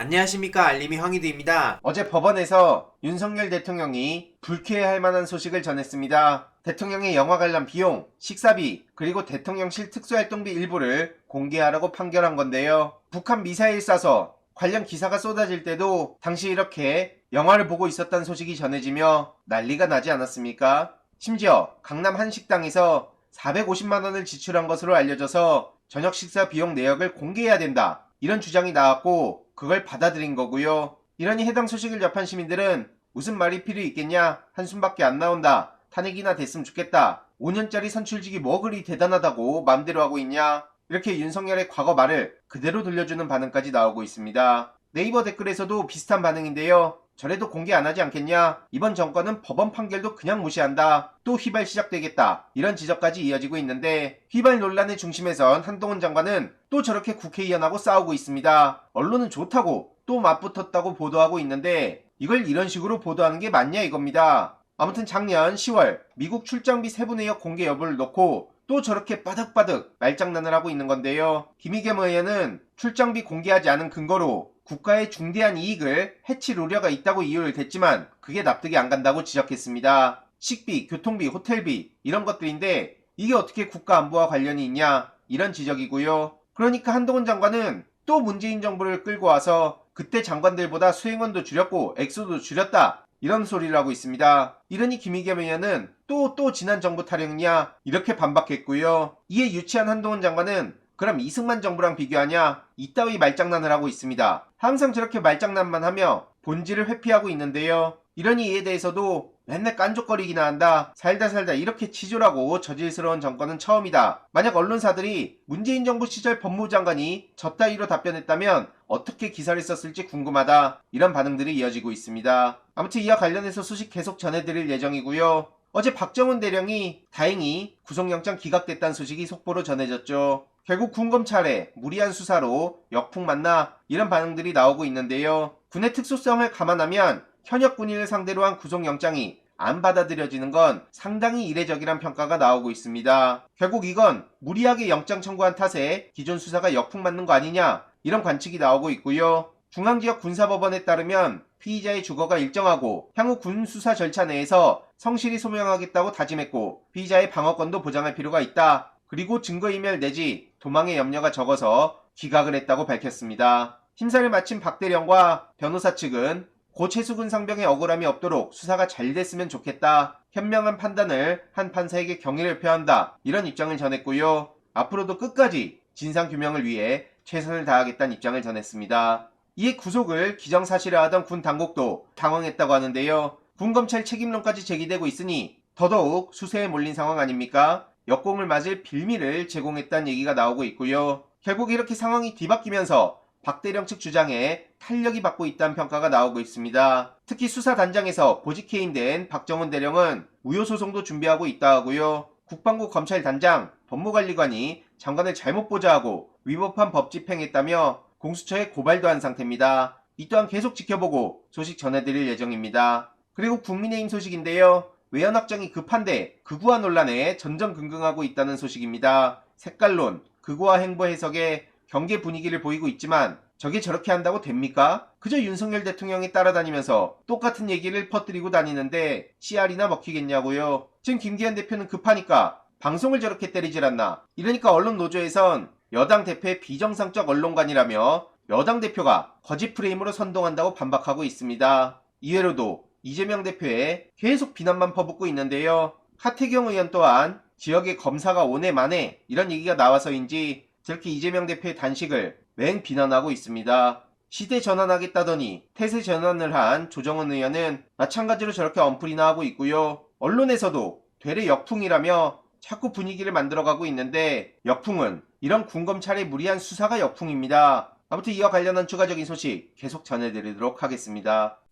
안녕하십니까 알림이 황희두입니다. 어제 법원에서 윤석열 대통령이 불쾌할 만한 소식을 전했습니다. 대통령의 영화 관람 비용, 식사비, 그리고 대통령실 특수활동비 일부를 공개하라고 판결한 건데요. 북한 미사일 쏴서 관련 기사가 쏟아질 때도 당시 이렇게 영화를 보고 있었다는 소식이 전해지며 난리가 나지 않았습니까? 심지어 강남 한 식당에서 450만 원을 지출한 것으로 알려져서 저녁 식사 비용 내역을 공개해야 된다. 이런 주장이 나왔고 그걸 받아들인 거고요. 이러니 해당 소식을 접한 시민들은 무슨 말이 필요 있겠냐? 한숨밖에 안 나온다. 탄핵이나 됐으면 좋겠다. 5년짜리 선출직이 뭐 그리 대단하다고 맘대로 하고 있냐? 이렇게 윤석열의 과거 말을 그대로 돌려주는 반응까지 나오고 있습니다. 네이버 댓글에서도 비슷한 반응인데요. 저래도 공개 안 하지 않겠냐? 이번 정권은 법원 판결도 그냥 무시한다. 또 휘발 시작되겠다. 이런 지적까지 이어지고 있는데 휘발 논란의 중심에선 한동훈 장관은 또 저렇게 국회의원하고 싸우고 있습니다. 언론은 좋다고 또 맞붙었다고 보도하고 있는데 이걸 이런 식으로 보도하는 게 맞냐 이겁니다. 아무튼 작년 10월 미국 출장비 세부 내역 공개 여부를 놓고 또 저렇게 바득바득 말장난을 하고 있는 건데요. 김희겸 의원은 출장비 공개하지 않은 근거로 국가의 중대한 이익을 해칠 우려가 있다고 이유를 댔지만 그게 납득이 안 간다고 지적했습니다. 식비, 교통비, 호텔비 이런 것들인데 이게 어떻게 국가 안보와 관련이 있냐 이런 지적이고요. 그러니까 한동훈 장관은 또 문재인 정부를 끌고 와서 그때 장관들보다 수행원도 줄였고 액수도 줄였다 이런 소리를 하고 있습니다. 이러니 김희겸 의원은 또또 지난 정부 타령이냐 이렇게 반박했고요. 이에 유치한 한동훈 장관은 그럼 이승만 정부랑 비교하냐 이따위 말장난을 하고 있습니다. 항상 저렇게 말장난만 하며 본질을 회피하고 있는데요. 이러니 이에 대해서도 맨날 깐족거리기나 한다. 살다 살다 이렇게 치졸하고 저질스러운 정권은 처음이다. 만약 언론사들이 문재인 정부 시절 법무부 장관이 저따위로 답변했다면 어떻게 기사를 썼을지 궁금하다. 이런 반응들이 이어지고 있습니다. 아무튼 이와 관련해서 소식 계속 전해드릴 예정이고요. 어제 박정훈 대령이 다행히 구속영장 기각됐다는 소식이 속보로 전해졌죠. 결국 군 검찰의 무리한 수사로 역풍 맞나 이런 반응들이 나오고 있는데요. 군의 특수성을 감안하면 현역 군인을 상대로 한 구속영장이 안 받아들여지는 건 상당히 이례적이란 평가가 나오고 있습니다. 결국 이건 무리하게 영장 청구한 탓에 기존 수사가 역풍 맞는 거 아니냐 이런 관측이 나오고 있고요. 중앙지역 군사법원에 따르면 피의자의 주거가 일정하고 향후 군 수사 절차 내에서 성실히 소명하겠다고 다짐했고 피의자의 방어권도 보장할 필요가 있다. 그리고 증거인멸 내지 도망의 염려가 적어서 기각을 했다고 밝혔습니다. 심사를 마친 박 대령과 변호사 측은 고 최수근 상병의 억울함이 없도록 수사가 잘 됐으면 좋겠다. 현명한 판단을 한 판사에게 경의를 표한다. 이런 입장을 전했고요. 앞으로도 끝까지 진상규명을 위해 최선을 다하겠다는 입장을 전했습니다. 이에 구속을 기정사실화하던 군 당국도 당황했다고 하는데요. 군검찰 책임론까지 제기되고 있으니 더더욱 수세에 몰린 상황 아닙니까? 역공을 맞을 빌미를 제공했다는 얘기가 나오고 있고요. 결국 이렇게 상황이 뒤바뀌면서 박대령 측 주장에 탄력이 받고 있다는 평가가 나오고 있습니다. 특히 수사단장에서 보직 해임된 박정훈 대령은 무효소송도 준비하고 있다 하고요. 국방부 검찰단장, 법무관리관이 장관을 잘못 보좌하고 위법한 법 집행했다며 공수처에 고발도 한 상태입니다. 이 또한 계속 지켜보고 소식 전해드릴 예정입니다. 그리고 국민의힘 소식인데요. 외연 확정이 급한데 극우화 논란에 전전긍긍하고 있다는 소식입니다. 색깔론, 극우화 행보 해석에 경계 분위기를 보이고 있지만 저게 저렇게 한다고 됩니까? 그저 윤석열 대통령이 따라다니면서 똑같은 얘기를 퍼뜨리고 다니는데 CR이나 먹히겠냐고요. 지금 김기현 대표는 급하니까 방송을 저렇게 때리질 않나. 이러니까 언론 노조에선 여당 대표의 비정상적 언론관이라며 여당 대표가 거짓 프레임으로 선동한다고 반박하고 있습니다. 이외로도 이재명 대표의 계속 비난만 퍼붓고 있는데요. 하태경 의원 또한 지역의 검사가 오네 마네 이런 얘기가 나와서인지 저렇게 이재명 대표의 단식을 맹 비난하고 있습니다. 시대 전환하겠다더니 태세 전환을 한 조정은 의원은 마찬가지로 저렇게 언플이나 하고 있고요. 언론에서도 되레 역풍이라며 자꾸 분위기를 만들어가고 있는데 역풍은 이런 군검찰의 무리한 수사가 역풍입니다. 아무튼 이와 관련한 추가적인 소식 계속 전해드리도록 하겠습니다.